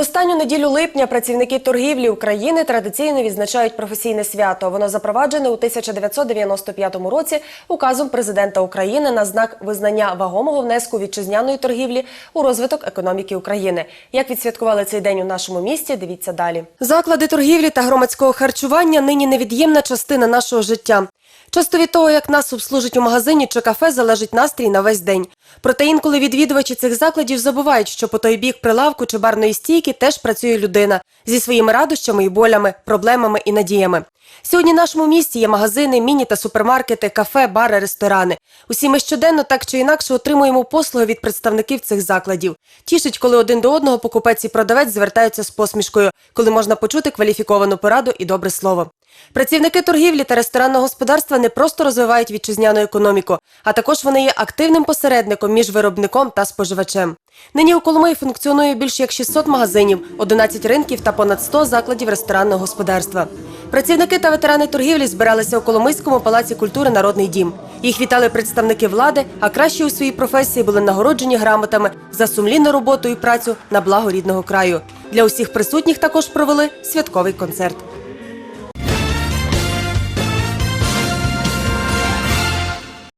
останню неділю липня працівники торгівлі України традиційно відзначають професійне свято. Воно запроваджене у 1995 році указом президента України на знак визнання вагомого внеску вітчизняної торгівлі у розвиток економіки України. Як відсвяткували цей день у нашому місті? Дивіться далі. Заклади торгівлі та громадського харчування нині невід'ємна частина нашого життя. Часто від того, як нас обслужить у магазині чи кафе, залежить настрій на весь день. Проте інколи відвідувачі цих закладів забувають, що по той бік прилавку чи барної стійки теж працює людина зі своїми радощами і болями, проблемами і надіями. Сьогодні в нашому місті є магазини, міні та супермаркети, кафе, бари, ресторани. Усі ми щоденно так чи інакше отримуємо послуги від представників цих закладів. Тішить, коли один до одного покупець і продавець звертаються з посмішкою, коли можна почути кваліфіковану пораду і добре слово. Працівники торгівлі та ресторанного господарства не просто розвивають вітчизняну економіку, а також вони є активним посередником між виробником та споживачем. Нині у Коломиї функціонує більше як 600 магазинів, 11 ринків та понад 100 закладів ресторанного господарства. Працівники та ветерани торгівлі збиралися у Коломийському палаці культури Народний дім. Їх вітали представники влади, а кращі у своїй професії були нагороджені грамотами за сумлінну роботу і працю на благо рідного краю. Для усіх присутніх також провели святковий концерт.